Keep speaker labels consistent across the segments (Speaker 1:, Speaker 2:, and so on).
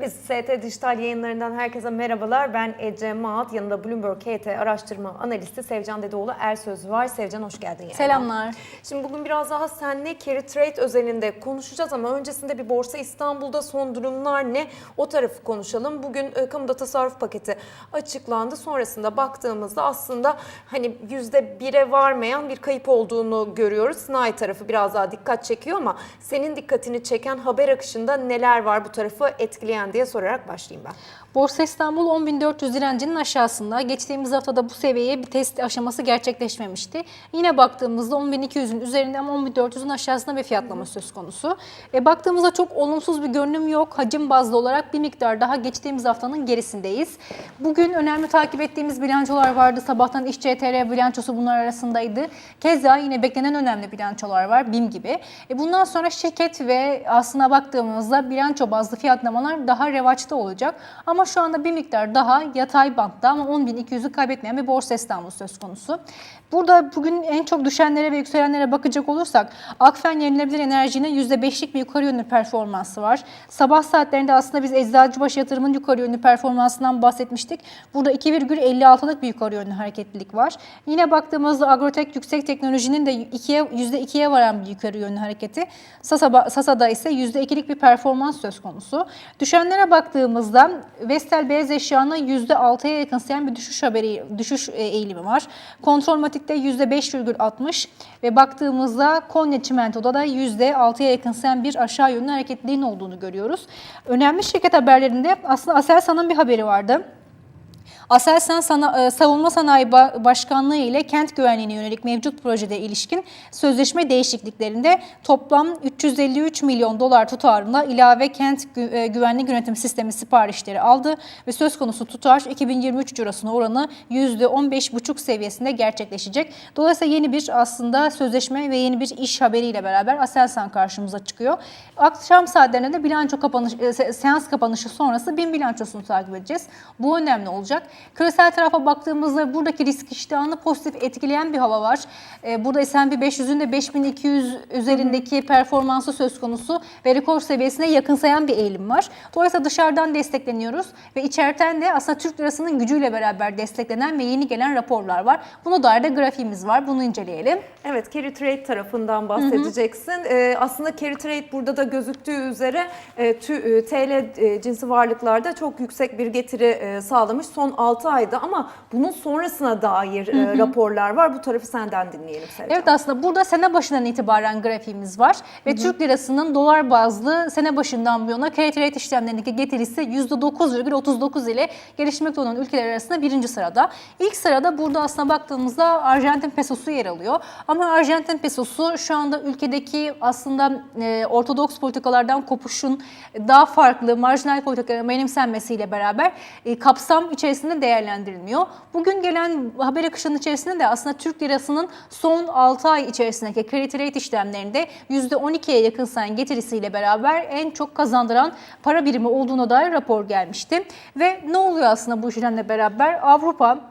Speaker 1: Biz ST Dijital yayınlarından herkese merhabalar. Ben Ece Maat, yanında Bloomberg KT araştırma analisti Sevcan Dedeoğlu Ersöz var. Sevcan hoş geldin. yayına.
Speaker 2: Selamlar.
Speaker 1: Şimdi bugün biraz daha seninle carry trade özelinde konuşacağız ama öncesinde bir Borsa İstanbul'da son durumlar ne? O tarafı konuşalım. Bugün e, kamuda tasarruf paketi açıklandı. Sonrasında baktığımızda aslında hani yüzde bire varmayan bir kayıp olduğunu görüyoruz. Sınai tarafı biraz daha dikkat çekiyor ama senin dikkatini çeken haber akışında neler var bu tarafı etkileyen diye sorarak başlayayım ben.
Speaker 2: Borsa İstanbul 10.400 direncinin aşağısında. Geçtiğimiz haftada bu seviyeye bir test aşaması gerçekleşmemişti. Yine baktığımızda 10.200'ün üzerinde ama 10.400'ün aşağısında bir fiyatlama söz konusu. E, baktığımızda çok olumsuz bir görünüm yok. Hacim bazlı olarak bir miktar daha geçtiğimiz haftanın gerisindeyiz. Bugün önemli takip ettiğimiz bilançolar vardı. Sabahtan İş bilançosu bunlar arasındaydı. Keza yine beklenen önemli bilançolar var BİM gibi. E, bundan sonra şirket ve aslına baktığımızda bilanço bazlı fiyatlamalar daha revaçta olacak. Ama şu anda bir miktar daha yatay bantta ama 10.200'ü kaybetmeyen bir borsa İstanbul söz konusu. Burada bugün en çok düşenlere ve yükselenlere bakacak olursak Akfen yenilebilir enerjinin %5'lik bir yukarı yönlü performansı var. Sabah saatlerinde aslında biz Eczacıbaşı yatırımın yukarı yönlü performansından bahsetmiştik. Burada 2,56'lık bir yukarı yönlü hareketlilik var. Yine baktığımızda Agrotek yüksek teknolojinin de 2'ye %2'ye varan bir yukarı yönlü hareketi. Sasa, Sasa'da ise %2'lik bir performans söz konusu. Düşenlere baktığımızda Vestel beyaz eşyanın %6'ya yakınsayan bir düşüş haberi, düşüş e, eğilimi var. Kontrolmatik'te %5,60 ve baktığımızda Konya Çimento'da da %6'ya yakınsayan bir aşağı yönlü hareketliliğin olduğunu görüyoruz. Önemli şirket haberlerinde aslında Aselsan'ın bir haberi vardı. Aselsan Sana, e, Savunma Sanayi Ba- Başkanlığı ile kent güvenliğine yönelik mevcut projede ilişkin sözleşme değişikliklerinde toplam 353 milyon dolar tutarında ilave kent e, güvenlik yönetim sistemi siparişleri aldı ve söz konusu tutar 2023 cirosuna oranı %15,5 seviyesinde gerçekleşecek. Dolayısıyla yeni bir aslında sözleşme ve yeni bir iş haberiyle beraber Aselsan karşımıza çıkıyor. Akşam saatlerinde de bilanço kapanış, e, se- seans kapanışı sonrası BİM bilançosunu takip edeceğiz. Bu önemli olacak. Küresel tarafa baktığımızda buradaki risk iştahını pozitif etkileyen bir hava var. Ee, Burada S&P 500'ün de 5200 üzerindeki performansı söz konusu ve rekor seviyesine yakınsayan bir eğilim var. Dolayısıyla dışarıdan destekleniyoruz ve içeriden de aslında Türk lirasının gücüyle beraber desteklenen ve yeni gelen raporlar var. Buna dair de grafiğimiz var. Bunu inceleyelim.
Speaker 1: Evet, carry trade tarafından bahsedeceksin. Ee, aslında carry trade burada da gözüktüğü üzere e, tü- e, TL e, cinsi varlıklarda çok yüksek bir getiri e, sağlamış son 6 ayda ama bunun sonrasına dair e, raporlar var. Bu tarafı senden dinleyelim Sevcan.
Speaker 2: Evet aslında burada sene başından itibaren grafiğimiz var ve Türk lirasının dolar bazlı sene başından bu yana trade işlemlerindeki getirisi %9,39 ile gelişmekte olan ülkeler arasında birinci sırada. İlk sırada burada aslında baktığımızda Arjantin pesosu yer alıyor. Ama Arjantin pesosu şu anda ülkedeki aslında e, ortodoks politikalardan kopuşun daha farklı marjinal politikaların benimsenmesiyle beraber e, kapsam içerisinde değerlendirilmiyor. Bugün gelen haber akışının içerisinde de aslında Türk lirasının son 6 ay içerisindeki credit rate işlemlerinde %12'ye yakın sayın getirisiyle beraber en çok kazandıran para birimi olduğuna dair rapor gelmişti. Ve ne oluyor aslında bu işlemle beraber? Avrupa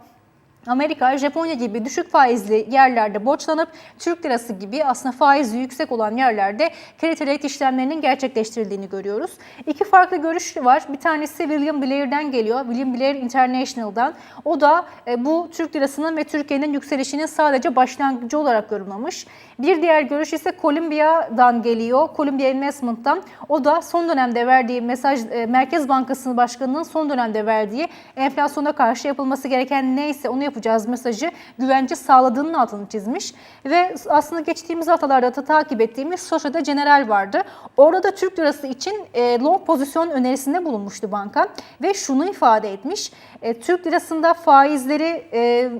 Speaker 2: Amerika, Japonya gibi düşük faizli yerlerde borçlanıp Türk lirası gibi aslında faizi yüksek olan yerlerde kredi rate işlemlerinin gerçekleştirildiğini görüyoruz. İki farklı görüş var. Bir tanesi William Blair'den geliyor. William Blair International'dan. O da e, bu Türk lirasının ve Türkiye'nin yükselişinin sadece başlangıcı olarak yorumlamış. Bir diğer görüş ise Columbia'dan geliyor. Columbia Investment'tan. O da son dönemde verdiği mesaj e, Merkez Bankası Başkanı'nın son dönemde verdiği enflasyona karşı yapılması gereken neyse onu yapacağız mesajı güvence sağladığının altını çizmiş. Ve aslında geçtiğimiz haftalarda da takip ettiğimiz Societe General vardı. Orada da Türk lirası için e, long pozisyon önerisinde bulunmuştu banka ve şunu ifade etmiş. E, Türk lirasında faizleri e,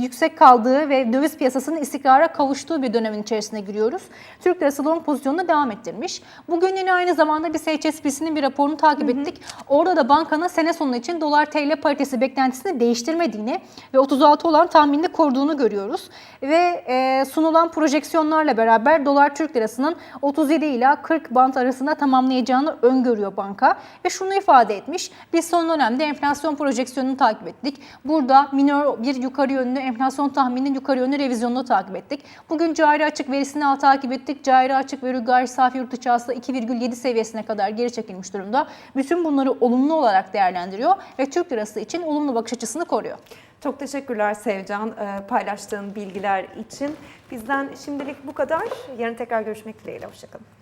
Speaker 2: yüksek kaldığı ve döviz piyasasının istikrara kavuştuğu bir dönemin içerisine giriyoruz. Türk lirası long pozisyonunu devam ettirmiş. Bugün yine aynı zamanda biz HSBC'nin bir raporunu takip ettik. Orada da bankanın sene sonu için dolar TL paritesi beklentisini değiştirmediğini ve 36 olan tahminini koruduğunu görüyoruz. Ve e, sunulan projeksiyonlarla beraber dolar Türk lirasının 37 ila 40 bant arasında tamamlayacağını öngörüyor banka. Ve şunu ifade etmiş. Biz son dönemde enflasyon projeksiyonunu takip ettik. Burada minor bir yukarı yönlü enflasyon tahmininin yukarı yönlü revizyonunu takip ettik. Bugün cari açık verisini al takip ettik. Cari açık ve gayri safi yurt içi hasıla 2,7 seviyesine kadar geri çekilmiş durumda. Bütün bunları olumlu olarak değerlendiriyor ve Türk lirası için olumlu bakış açısını koruyor.
Speaker 1: Çok teşekkürler Sevcan e, paylaştığın bilgiler için. Bizden şimdilik bu kadar. Yarın tekrar görüşmek dileğiyle. Hoşçakalın.